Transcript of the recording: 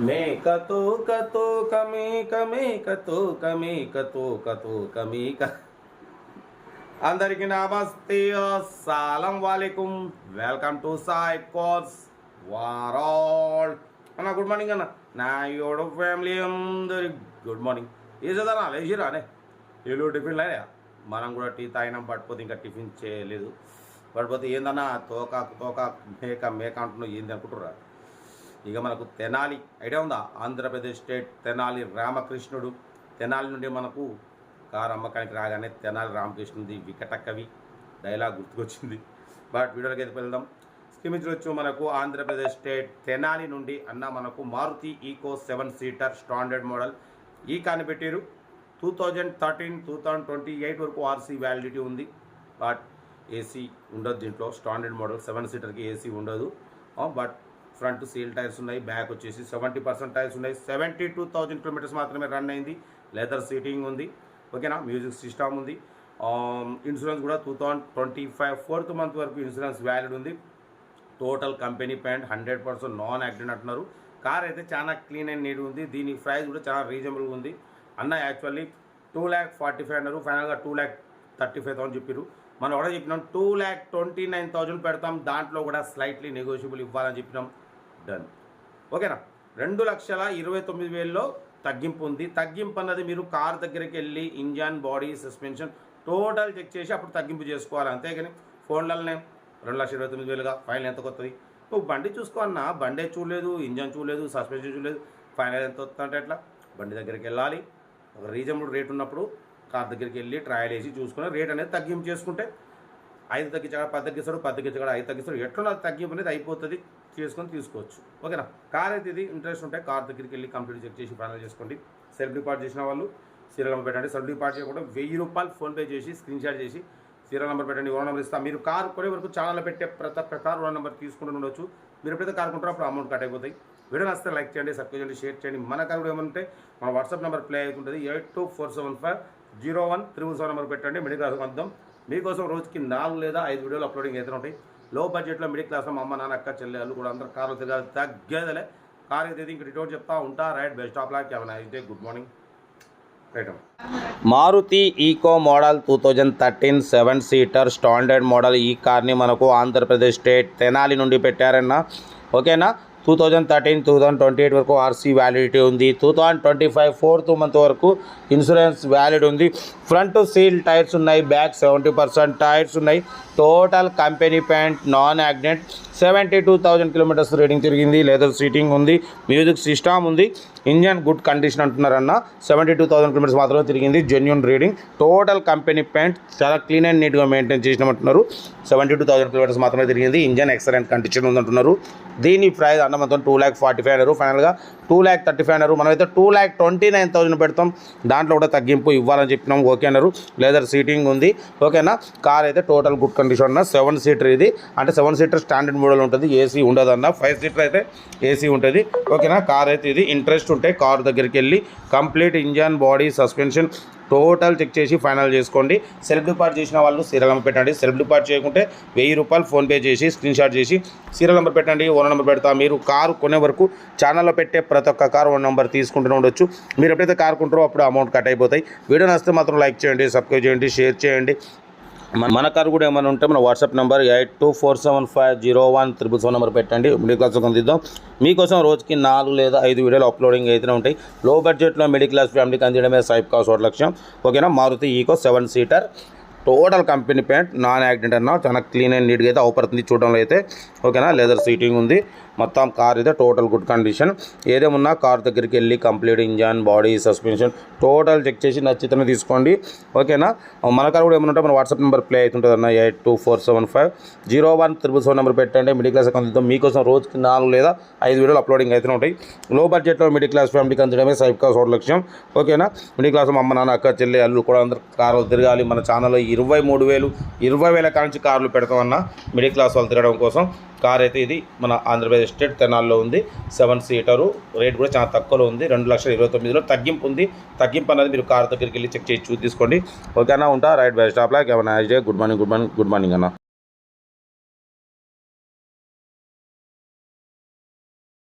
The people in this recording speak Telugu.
మేకతో కతో కమేక మేకతో కమేకతో కతో క అందరికి నమస్తే అస్సలం వాలేకుం. వెల్కమ్ టు సాయి కోర్స్ వారాల్. అన్న గుడ్ మార్నింగ్ అన్న. నా యోడ ఫ్యామిలీ అందరి గుడ్ మార్నింగ్. ఏ చదవనా లేచిరానే ఏళ్ళు టిఫిన్ మనం కూడా టీ తాగినాం పడిపోతే ఇంకా టిఫిన్ చేయలేదు. పడిపోతే ఏందన్నా తోకాకు తోకాకు మేక మేక అంటున్నావు ఏంది అనుకుంటురా ఇక మనకు తెనాలి ఐడియా ఉందా? ఆంధ్రప్రదేశ్ స్టేట్ తెనాలి రామకృష్ణుడు. తెనాలి నుండి మనకు కారు అమ్మకానికి రాగానే తెనాలి రామకృష్ణుడి వికట కవి డైలాగ్ గుర్తుకొచ్చింది. బట్ వీడియోకి అయితే వెళ్దాం. స్కిమించవచ్చు మనకు ఆంధ్రప్రదేశ్ స్టేట్ తెనాలి నుండి అన్న మనకు Maruti Eeco seven seater standard model ఈ కాని పెట్టారు. Two thousand thirteen two thousand twenty eight వరకు ఆర్సీ వ్యాలిడిటీ ఉంది. బట్ ఏసీ ఉండదు దీంట్లో. స్టాండర్డ్ మోడల్ సెవెన్ సీటర్కి ఏసీ ఉండదు. బట్ ఫ్రంట్ సీల్ టైర్స్ ఉన్నాయి బ్యాక్ వచ్చేసి సెవెంటీ పర్సెంట్ టైర్స్ ఉన్నాయి. సెవెంటీ టూ థౌజండ్ కిలోమీటర్స్ మాత్రమే రన్ అయింది. లెదర్ సీటింగ్ ఉంది. ఓకేనా మ్యూజిక్ సిస్టమ్ ఉంది. Um, ఇన్సూరెన్స్ కూడా two thousand twenty five fourth month వరకు ఇన్సూరెన్స్ వ్యాలిడ్ ఉంది. Total company paint hundred percent non accident అంటున్నారు. కార్ అయితే చాలా క్లీన్ అండ్ నీట్ ఉంది. దీని ప్రైస్ కూడా చాలా రీజనబుల్గా ఉంది. అన్న actually two lakh forty five అన్నారు. ఫైనల్గా two lakh thirty five thousand చెప్పారు మనం కూడా చెప్పినాం two lakh twenty nine thousand పెడతాం. దాంట్లో కూడా స్లైట్లీ నెగోషియబుల్ ఇవ్వాలని చెప్పినాం. డన్ ఓకేనా? రెండు లక్షల ఇరవై తొమ్మిది వేలలో తగ్గింపు ఉంది. తగ్గింపు అన్నది మీరు కార్ దగ్గరికి వెళ్ళి engine body suspension total check చేసి అప్పుడు తగ్గింపు చేసుకోవాలి. అంతేగాని ఫోన్లనే రెండు లక్షల ఇరవై తొమ్మిది వేలుగా ఫైనల్ ఎంత కొత్తది? నువ్వు బండి చూసుకోన్నా బండే చూడలేదు ఇంజన్ చూడలేదు సస్పెన్షన్ చూడలేదు ఫైనల్ ఎంత వస్తుందంటే ఎట్లా? బండి దగ్గరికి వెళ్ళాలి. ఒక రీజనబుల్ రేట్ ఉన్నప్పుడు కార్ దగ్గరికి వెళ్ళి ట్రయల్ వేసి చూసుకుని రేట్ అనేది తగ్గింపు చేసుకుంటే ఐదు తగ్గించగా పది తగ్గిస్తాడు పది తగ్గించగా ఐదు తగ్గిస్తాడు. ఎట్లా తగ్గింపు అనేది అయిపోతుంది. చేసుకొని తీసుకోవచ్చు. ఓకేనా? కార్ అయితే ఇది ఇంట్రెస్ట్ ఉంటే కార్ దగ్గరికి వెళ్ళి కంప్లీట్ చెక్ చేసి ఫైనల్ చేసుకోండి. సెల్ఫ్ డిపార్ట్ చేసిన వాళ్ళు సీరియల్ నెంబర్ పెట్టండి. సెల్ఫ్ డిపార్ట్ చేయకుండా వెయ్యి రూపాయలు ఫోన్పే చేసి స్క్రీన్ షాట్ చేసి సీరియల్ నెంబర్ పెట్టండి. ఓన్ నెంబర్ ఇస్తాను మీరు కార్ కొనే వరకు ఛానల్ పెట్టే ప్రతి ఒక్క కార్ ఓన్ నెంబర్ తీసుకుంటూ ఉండొచ్చు. మీరు ఎప్పుడైతే కార్ కొంటారో అప్పుడు అమౌంట్ కట్ అయిపోతాయి. వీడియో నచ్చితే లైక్ చేయండి సబ్స్క్రైబ్ చేయండి షేర్ చేయండి. మన కార్ కూడా ఏమంటే మన వాట్సాప్ నెంబర్ ప్లే అవుతుంటుంది. Eight two four seven five zero one triple seven number పెట్టండి. మిడిల్ క్లాస్ అందాం మీకోసం రోజుకి నాలుగు లేదా ఐదు వీడియోలు అప్లోడింగ్ అయితే ఉంటాయి. లో బడ్జెట్లో మిడిల్ క్లాస్లో మా అమ్మ నాన్న అక్క చెల్లెళ్ళు కూడా అందరూ కార్లు తిరగాలి తగ్గేదలే. కార్ అయితే ఇంక రిటోర్ చెప్తా ఉంటా రైట్ బెస్ట్ ఆఫ్ లాక్ ఏమైనా అయితే good morning. Right Maruti Eeco model two thousand thirteen seven seater standard model ఈ కార్ని మనకు ఆంధ్రప్రదేశ్ స్టేట్ తెనాలి నుండి పెట్టారన్న. ఓకేనా? Two thousand thirteen two thousand twenty eight వరకు ఆర్సీ వ్యాలిడిటీ ఉంది. Two thousand twenty five fourth month వరకు ఇన్సూరెన్స్ వ్యాలిడ్ ఉంది. ఫ్రంట్ సీల్ టైర్స్ ఉన్నాయి బ్యాక్ సెవెంటీ పర్సెంట్ టైర్స్ ఉన్నాయి. Total company paint non accident seventy two thousand kilometres reading తిరిగింది లెదర్ సీటింగ్ ఉంది మ్యూజిక్ సిస్టమ్ ఉంది. ఇంజన్ గుడ్ కండిషన్ అంటున్నారన్న సెవెంటీ టూ థౌసండ్ కిలోమీటర్స్ మాత్రమే తిరిగింది genuine reading total company paint చాలా క్లీన్ అండ్ నీట్గా మెయింటైన్ చేసినామంటున్నారు. సెవెంటీ టూ థౌసండ్ కిలోమీటర్స్ మాత్రమే తిరిగింది ఇంజన్ ఎక్సలెంట్ కండిషన్ ఉందంటున్నారు. దీని ప్రైస్ అన్న మొత్తం టూ ల్యాక్ ఫార్టీ ఫైవ్ అన్నారు. ఫైనల్గా టూ ల్యాక్ థర్టీ ఫైవ్ అన్నారు. మనమైతే two lakh twenty nine thousand పెడతాం. దాంట్లో కూడా తగ్గింపు ఇవ్వాలని చెప్పినాం. ఓకే అన్నారు. లేదర్ సీటింగ్ ఉంది. ఓకేనా కార్ అయితే టోటల్ గుడ్ కండిషన్ ఉన్న సెవెన్ సీటర్ ఇది. అంటే సెవెన్ సీటర్ స్టాండర్డ్ మోడల్ ఉంటుంది. ఏసీ ఉండదు అన్న. ఫైవ్ సీటర్ అయితే ఏసీ ఉంటుంది. ఓకేనా కార్ అయితే ఇది. ఇంట్రెస్ట్ ఉంటే కార్ దగ్గరికి వెళ్ళి complete engine body suspension total check చేసి ఫైనల్ చేసుకోండి. సెల్ఫ్ డిపార్ట్ చేసిన వాళ్ళు సీరియల్ నెంబర్ పెట్టండి. సెల్ఫ్ డిపార్ట్ చేయకుంటే వెయ్యి రూపాయలు ఫోన్పే చేసి స్క్రీన్ షాట్ చేసి సీరియల్ నెంబర్ పెట్టండి. ఓన్ నెంబర్ పెడతా. మీరు కారు కొనే వరకు ఛానల్లో పెట్టే ప్రతి ఒక్క కారు ఓన్ నెంబర్ తీసుకుంటూనే ఉండొచ్చు. మీరు ఎప్పుడైతే కారు కొంటారో అప్పుడు అమౌంట్ కట్ అయిపోతాయి. వీడియో నచ్చితే మాత్రం లైక్ చేయండి సబ్స్క్రైబ్ చేయండి షేర్ చేయండి. మన కారు కూడా ఏమైనా ఉంటే మన WhatsApp number eight two four seven five zero one triple seven number పెట్టండి. మిడిల్ క్లాస్ అందిద్దాం మీకోసం రోజుకి నాలుగు లేదా ఐదు వీడియోలు అప్లోడింగ్ అయితేనే ఉంటాయి. లో బడ్జెట్లో మిడిల్ క్లాస్ ఫ్యామిలీకి అందించడమే సైప్ కాస్ ఒక లక్ష్యం. ఓకేనా? Maruti Eeco seven seater. Total company paint non accident అన్న చాలా క్లీన్ అండ్ నీట్గా అయితే అవుపడుతుంది చూడడంలో అయితే. ఓకేనా? లెదర్ సీటింగ్ ఉంది. మొత్తం కార్ అయితే టోటల్ గుడ్ కండిషన్ ఏదేమున్నా కార్ దగ్గరికి వెళ్ళి complete engine body suspension total check చేసి నచ్చితేనే తీసుకోండి. ఓకేనా? మన కార్ కూడా ఏమన్నా మన వాట్సాప్ నెంబర్ ప్లే అవుతుంటుంది అన్న eight two four seven five. Zero one triple seven number పెట్టండి. మిడిల్ క్లాస్ అందిద్దాం మీకోసం రోజుకి నాలుగు లేదా ఐదు వీడియోలు అప్లోడింగ్ అయితే ఉంటాయి. లో బడ్జెట్లో మిడిల్ క్లాస్ ఫ్యామిలీకి అందడమే సైఫ్ కాస్ ఒక లక్ష్యం ఓకేనా? మిడిల్ క్లాస్ అమ్మ నాన్న అక్క చెల్లి అల్లు కూడా అందరు కారు తిరగాలి. మన ఛానల్లో ఇరవై మూడు వేలు ఇరవై వేల కాంచి కార్లు పెడతామన్నా మిడిల్ క్లాస్ వాళ్ళు తిరగడం కోసం. కార్ అయితే ఇది మన ఆంధ్రప్రదేశ్ స్టేట్ తెనాల్లో ఉంది. సెవెన్ సీటరు రేట్ కూడా చాలా తక్కువలో ఉంది. రెండు లక్షల ఇరవై తొమ్మిదిలో తగ్గింపు ఉంది. తగ్గింపు అనేది మీరు కార్ దగ్గరికి వెళ్ళి చెక్ చేసి చూసి తీసుకోండి. ఓకేనా ఉంటా? Right bye stop lock. Good morning good morning good morning అన్న.